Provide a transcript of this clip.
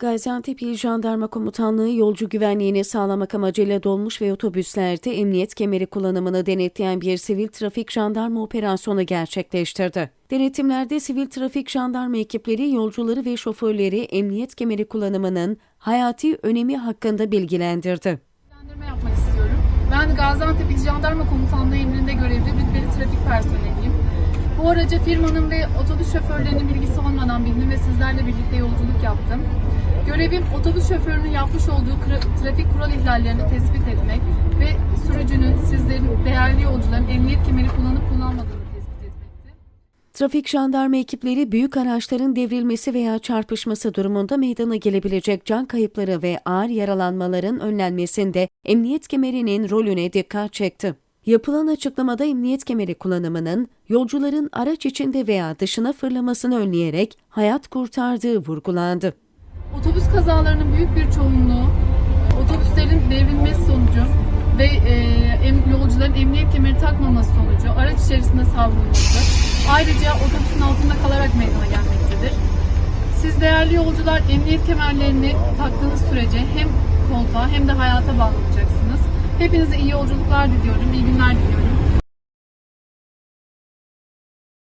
Gaziantep İl Jandarma Komutanlığı yolcu güvenliğini sağlamak amacıyla dolmuş ve otobüslerde emniyet kemeri kullanımını denetleyen bir sivil trafik jandarma operasyonu gerçekleştirdi. Denetimlerde sivil trafik jandarma ekipleri yolcuları ve şoförleri emniyet kemeri kullanımının hayati önemi hakkında bilgilendirdi. Ben Gaziantep İl Jandarma Komutanlığı emrinde görevli rütbeli trafik personeliyim. Bu araca firmanın ve otobüs şoförlerinin bilgisi olmadan bindim ve sizlerle birlikte yolculuk yaptım. Görevim otobüs şoförünün yapmış olduğu trafik kural ihlallerini tespit etmek ve sürücünün, sizlerin, değerli yolcuların emniyet kemeri kullanıp kullanmadığını. Trafik jandarma ekipleri büyük araçların devrilmesi veya çarpışması durumunda meydana gelebilecek can kayıpları ve ağır yaralanmaların önlenmesinde emniyet kemerinin rolüne dikkat çekti. Yapılan açıklamada emniyet kemeri kullanımının yolcuların araç içinde veya dışına fırlamasını önleyerek hayat kurtardığı vurgulandı. Otobüs kazalarının büyük bir çoğunluğu otobüslerin devrilmesi sonucu ve e, yolcuların emniyet kemeri takmaması sonucu araç içerisinde savrulması ayrıca otobüsün altında kalarak meydana gelmektedir. Siz değerli yolcular emniyet kemerlerini taktığınız sürece hem koltuğa hem de hayata bağlanacaksınız. Hepinize iyi yolculuklar diliyorum, iyi günler diliyorum.